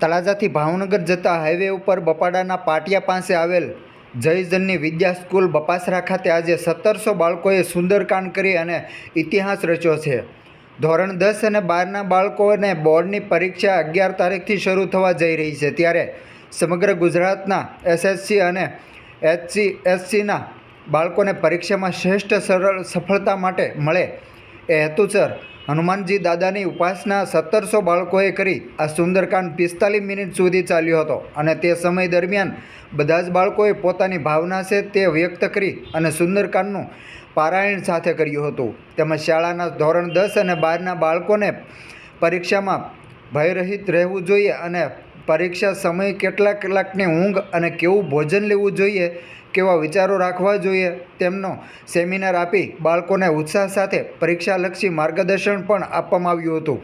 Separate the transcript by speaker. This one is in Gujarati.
Speaker 1: તળાજાથી ભાવનગર જતા હાઈવે ઉપર બપાડાના પાટિયા પાસે આવેલ જયજનની વિદ્યા સ્કૂલ બપાસરા ખાતે આજે સત્તરસો બાળકોએ સુંદરકાંડ કરી અને ઇતિહાસ રચ્યો છે. ધોરણ દસ અને બારના બાળકોને બોર્ડની પરીક્ષા અગિયાર તારીખથી શરૂ થવા જઈ રહી છે. ત્યારે સમગ્ર ગુજરાતના એસએસસી અને એચસી, એસસીના બાળકોને પરીક્ષામાં શ્રેષ્ઠ, સરળ, સફળતા માટે મળે એ હેતુસર હનુમાનજી દાદાની ઉપાસના સત્તરસો બાળકોએ કરી. આ સુંદરકાંડ પિસ્તાલીસ મિનિટ સુધી ચાલ્યો હતો અને તે સમય દરમિયાન બધા જ બાળકોએ પોતાની ભાવના છે તે વ્યક્ત કરી અને સુંદરકાંડનું પારાયણ સાથે કર્યું હતું. તેમજ શાળાના ધોરણ દસ અને બારના બાળકોને પરીક્ષામાં ભયરહિત રહેવું જોઈએ અને પરીક્ષા સમય કેટલા કલાકની ઊંઘ અને કેવું ભોજન લેવું જોઈએ, કેવા વિચારો રાખવા જોઈએ, તેમનો સેમિનાર આપી બાળકોને ઉત્સાહ સાથે પરીક્ષાલક્ષી માર્ગદર્શન પણ આપવામાં આવ્યું હતું.